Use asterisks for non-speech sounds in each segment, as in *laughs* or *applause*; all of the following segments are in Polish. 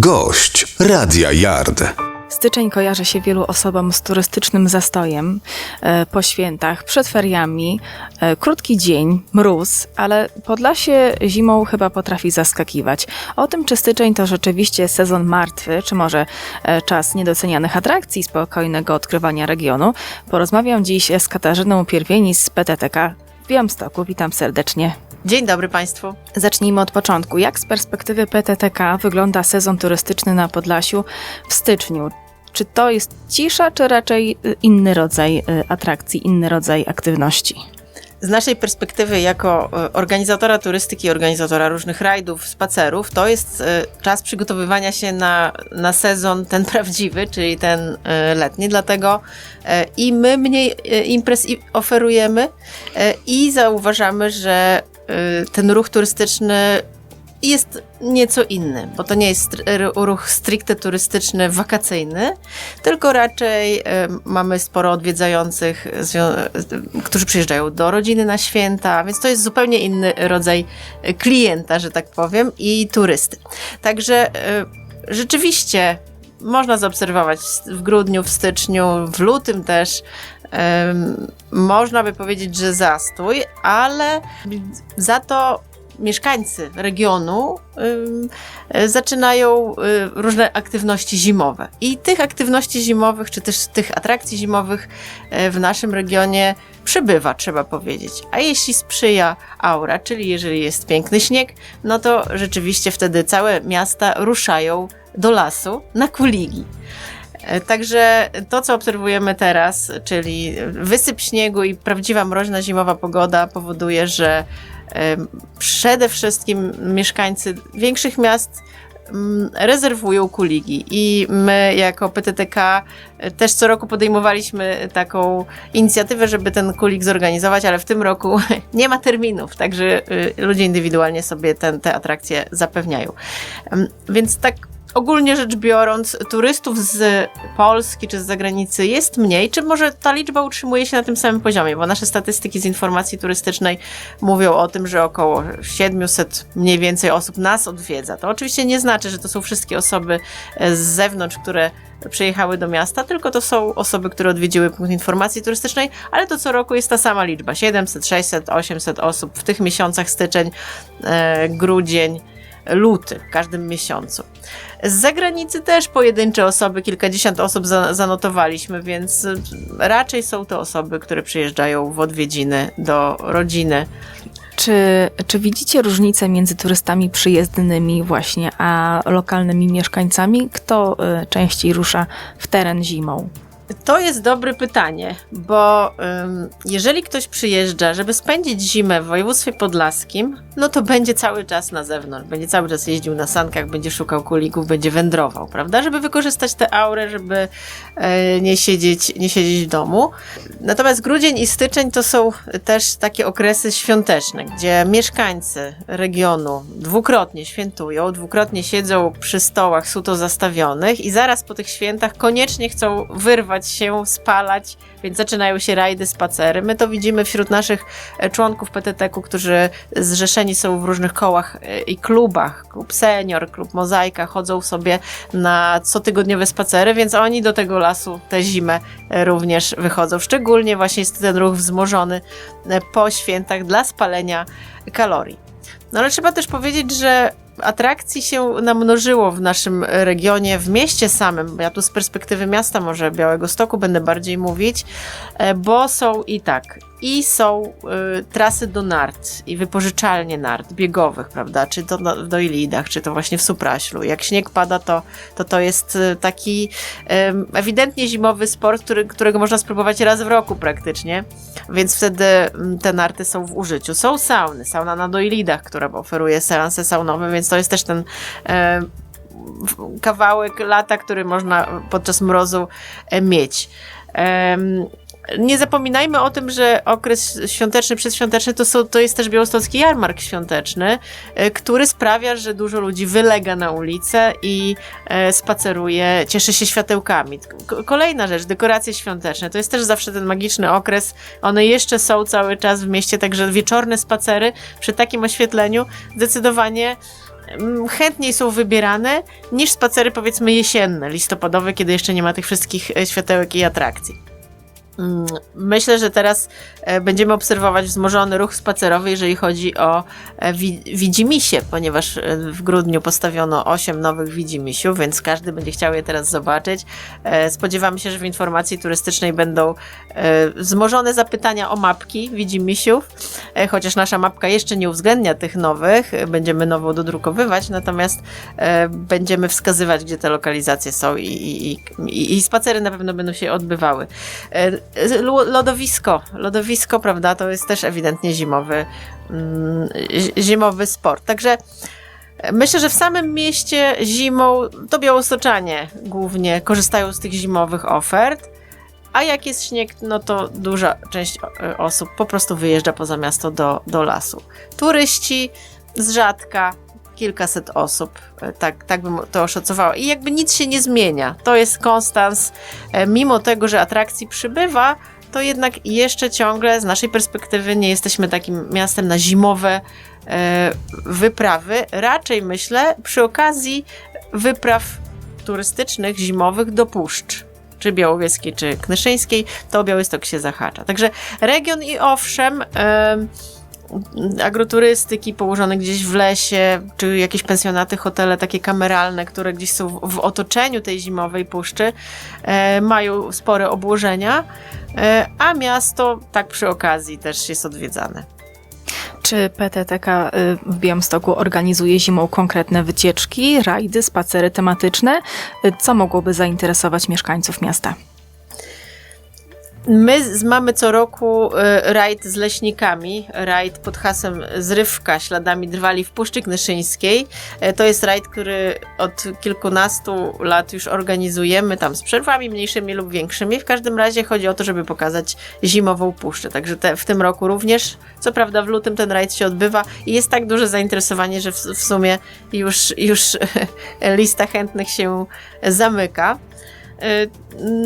Gość Radia Yard. Styczeń kojarzy się wielu osobom z turystycznym zastojem e, po świętach, przed feriami, e, krótki dzień, mróz, ale Podlasie zimą chyba potrafi zaskakiwać. O tym, czy styczeń to rzeczywiście sezon martwy, czy może e, czas niedocenianych atrakcji, spokojnego odkrywania regionu, porozmawiam dziś z Katarzyną Pierwieni z PTTK w Białymstoku. Witam serdecznie. Dzień dobry Państwu. Zacznijmy od początku. Jak z perspektywy PTTK wygląda sezon turystyczny na Podlasiu w styczniu? Czy to jest cisza, czy raczej y, inny rodzaj y, atrakcji, inny rodzaj aktywności? Z naszej perspektywy, jako e, organizatora turystyki, organizatora różnych rajdów, spacerów, to jest czas przygotowywania się na, na sezon ten *laughs* prawdziwy, czyli ten letni. Dlatego i my mniej imprez oferujemy, i zauważamy, że ten ruch turystyczny jest nieco inny, bo to nie jest ruch stricte turystyczny, wakacyjny, tylko raczej mamy sporo odwiedzających, którzy przyjeżdżają do rodziny na święta, więc to jest zupełnie inny rodzaj klienta, że tak powiem, i turysty. Także rzeczywiście można zaobserwować w grudniu, w styczniu, w lutym też można by powiedzieć, że zastój, ale za to mieszkańcy regionu zaczynają y, różne aktywności zimowe. I tych aktywności zimowych, czy też tych atrakcji zimowych y, w naszym regionie przybywa, trzeba powiedzieć. A jeśli sprzyja aura, czyli jeżeli jest piękny śnieg, no to rzeczywiście wtedy całe miasta ruszają do lasu na kuligi. E, także to, co obserwujemy teraz, czyli wysyp śniegu i prawdziwa mroźna zimowa pogoda powoduje, że przede wszystkim mieszkańcy większych miast rezerwują kuligi i my jako PTTK też co roku podejmowaliśmy taką inicjatywę, żeby ten kulik zorganizować, ale w tym roku *laughs* nie ma terminów, także ludzie indywidualnie sobie ten, te atrakcje zapewniają. Więc tak ogólnie rzecz biorąc, turystów z Polski czy z zagranicy jest mniej, czy może ta liczba utrzymuje się na tym samym poziomie? Bo nasze statystyki z informacji turystycznej mówią o tym, że około 700 mniej więcej osób nas odwiedza. To oczywiście nie znaczy, że to są wszystkie osoby z zewnątrz, które przyjechały do miasta, tylko to są osoby, które odwiedziły punkt informacji turystycznej, ale to co roku jest ta sama liczba 700, 600, 800 osób w tych miesiącach styczeń, e, grudzień luty w każdym miesiącu. Z zagranicy też pojedyncze osoby, kilkadziesiąt osób zanotowaliśmy, więc raczej są to osoby, które przyjeżdżają w odwiedziny do rodziny. Czy, czy widzicie różnicę między turystami przyjezdnymi właśnie, a lokalnymi mieszkańcami? Kto y, częściej rusza w teren zimą? To jest dobre pytanie, bo um, jeżeli ktoś przyjeżdża, żeby spędzić zimę w województwie podlaskim, no to będzie cały czas na zewnątrz, będzie cały czas jeździł na sankach, będzie szukał kulików, będzie wędrował, prawda? Żeby wykorzystać tę aurę, żeby e, nie, siedzieć, nie siedzieć w domu. Natomiast grudzień i styczeń to są też takie okresy świąteczne, gdzie mieszkańcy regionu dwukrotnie świętują, dwukrotnie siedzą przy stołach suto zastawionych i zaraz po tych świętach koniecznie chcą wyrwać się, spalać, więc zaczynają się rajdy, spacery. My to widzimy wśród naszych e, członków PTT-ku, którzy zrzeszeni są w różnych kołach e, i klubach, klub senior, klub mozaika, chodzą sobie na cotygodniowe spacery, więc oni do tego lasu tę zimę e, również wychodzą. Szczególnie właśnie jest ten ruch wzmożony po świętach dla spalenia kalorii. No ale trzeba też powiedzieć, że atrakcji się namnożyło w naszym regionie, w mieście samym. Ja tu z perspektywy miasta może Białego Stoku będę bardziej mówić, e, bo są i tak i są y, trasy do nart i wypożyczalnie nart biegowych, prawda? Czy to na, w Doilidach, czy to właśnie w Supraślu. Jak śnieg pada, to to, to jest y, taki y, ewidentnie zimowy sport, który, którego można spróbować raz w roku praktycznie, więc wtedy te narty są w użyciu. Są sauny, sauna na Doilidach, która oferuje seanse saunowe, więc to jest też ten kawałek lata, który można podczas mrozu e, mieć. Nie zapominajmy o tym, że okres świąteczny, przedświąteczny to, są, to jest też białostocki jarmark świąteczny, e, który sprawia, że dużo ludzi wylega na ulicę i e, spaceruje, cieszy się światełkami. Kolejna rzecz, dekoracje świąteczne. To jest też zawsze ten magiczny okres. One jeszcze są cały czas w mieście, także wieczorne spacery przy takim oświetleniu zdecydowanie mm, chętniej są wybierane niż spacery powiedzmy jesienne, listopadowe, kiedy jeszcze nie ma tych wszystkich e, światełek i atrakcji. Mm, Myślę, że teraz e, będziemy obserwować wzmożony ruch spacerowy, jeżeli chodzi o e, wi- widzimisie, ponieważ e, w grudniu postawiono 8 nowych widzimisiów, więc każdy będzie chciał je teraz zobaczyć. Spodziewamy się, że w informacji turystycznej będą wzmożone zapytania o mapki widzimisiów, chociaż nasza mapka jeszcze nie uwzględnia tych nowych, będziemy nową dodrukowywać, natomiast będziemy wskazywać, gdzie te lokalizacje są i, i, i, i spacery na pewno będą się odbywały. Lo- Lodowisko, lodowisko, prawda, to jest też ewidentnie zimowy, mm, zi- zimowy sport. Także e, myślę, że w samym mieście zimą to białostoczanie głównie korzystają z tych zimowych ofert. A jak jest śnieg, no to duża część e, osób po prostu wyjeżdża poza miasto do, do lasu. Turyści z rzadka, kilkaset osób, e, tak, tak bym to oszacowała. I jakby nic się nie zmienia. To jest konstans. E, Mimo tego, że atrakcji przybywa, to jednak jeszcze ciągle z naszej perspektywy nie jesteśmy takim miastem na zimowe e, wyprawy. Raczej myślę przy okazji wypraw turystycznych zimowych do puszcz czy białowieskiej, czy knyszyńskiej, to Białystok się zahacza. Także region i owszem, em, agroturystyki położone gdzieś w lesie, czy jakieś pensjonaty, hotele takie kameralne, które gdzieś są w, w otoczeniu tej zimowej puszczy, e, mają spore obłożenia, e, a miasto tak przy okazji też jest odwiedzane. Czy PTTK y, w Białymstoku organizuje zimą konkretne wycieczki, rajdy, spacery tematyczne? Y, Co mogłoby zainteresować mieszkańców miasta? My mamy co roku e, rajd z leśnikami, rajd pod hasłem Zrywka śladami drwali w Puszczy Knyszyńskiej. E, To jest rajd, który od kilkunastu lat już organizujemy, tam z przerwami mniejszymi lub większymi. W każdym razie chodzi o to, żeby pokazać zimową puszczę. Także te, w tym roku również, co prawda w lutym ten rajd się odbywa i jest tak duże zainteresowanie, że w, w sumie już, już *laughs* lista chętnych się zamyka. Y,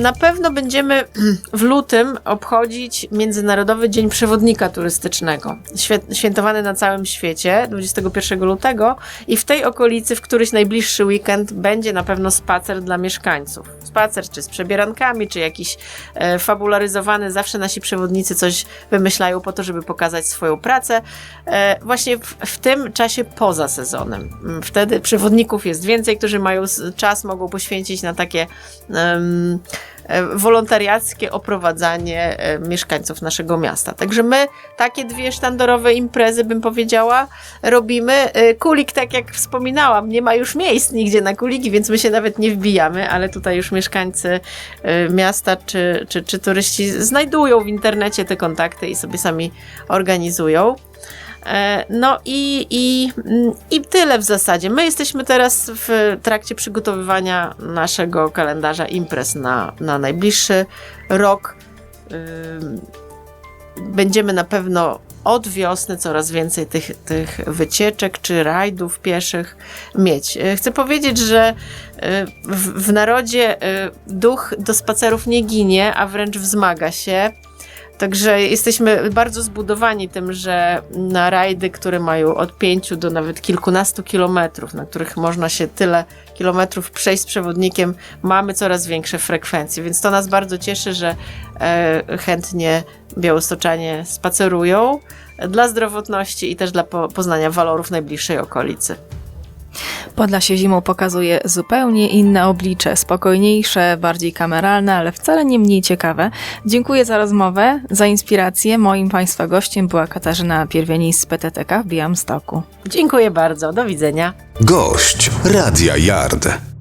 Na pewno będziemy w lutym obchodzić Międzynarodowy Dzień Przewodnika Turystycznego, świętowany na całym świecie 21 lutego i w tej okolicy w któryś najbliższy weekend będzie na pewno spacer dla mieszkańców. Spacer czy z przebierankami, czy jakiś e, fabularyzowany, zawsze nasi przewodnicy coś wymyślają po to, żeby pokazać swoją pracę. E, właśnie w, w tym czasie poza sezonem. Mm, Wtedy przewodników jest więcej, którzy mają czas, mogą poświęcić na takie e, wolontariackie oprowadzanie e, mieszkańców naszego miasta. Także my takie dwie sztandarowe imprezy, bym powiedziała, robimy. E, Kulik, tak jak wspominałam, nie ma już miejsc nigdzie na kuliki, więc my się nawet nie wbijamy, ale tutaj już mieszkańcy e, miasta czy, czy, czy turyści znajdują w internecie te kontakty i sobie sami organizują. E, No i, i, mm, i tyle w zasadzie. My jesteśmy teraz w trakcie przygotowywania naszego kalendarza imprez na, na najbliższy rok. Będziemy na pewno od wiosny coraz więcej tych, tych wycieczek czy rajdów pieszych mieć. E, Chcę powiedzieć, że e, w, w narodzie duch do spacerów nie ginie, a wręcz wzmaga się. Także jesteśmy bardzo zbudowani tym, że na rajdy, które mają od pięciu do nawet kilkunastu kilometrów, na których można się tyle kilometrów przejść z przewodnikiem, mamy coraz większe frekwencje, więc to nas bardzo cieszy, że e, chętnie białostoczanie spacerują dla zdrowotności i też dla po, poznania walorów najbliższej okolicy. Podlasie zimą pokazuje zupełnie inne oblicze, spokojniejsze, bardziej kameralne, ale wcale nie mniej ciekawe. Dziękuję za rozmowę, za inspirację. Moim Państwa gościem była Katarzyna Pierwienic z PTTK w Białymstoku. Dziękuję bardzo, do widzenia. Gość Radia Yard.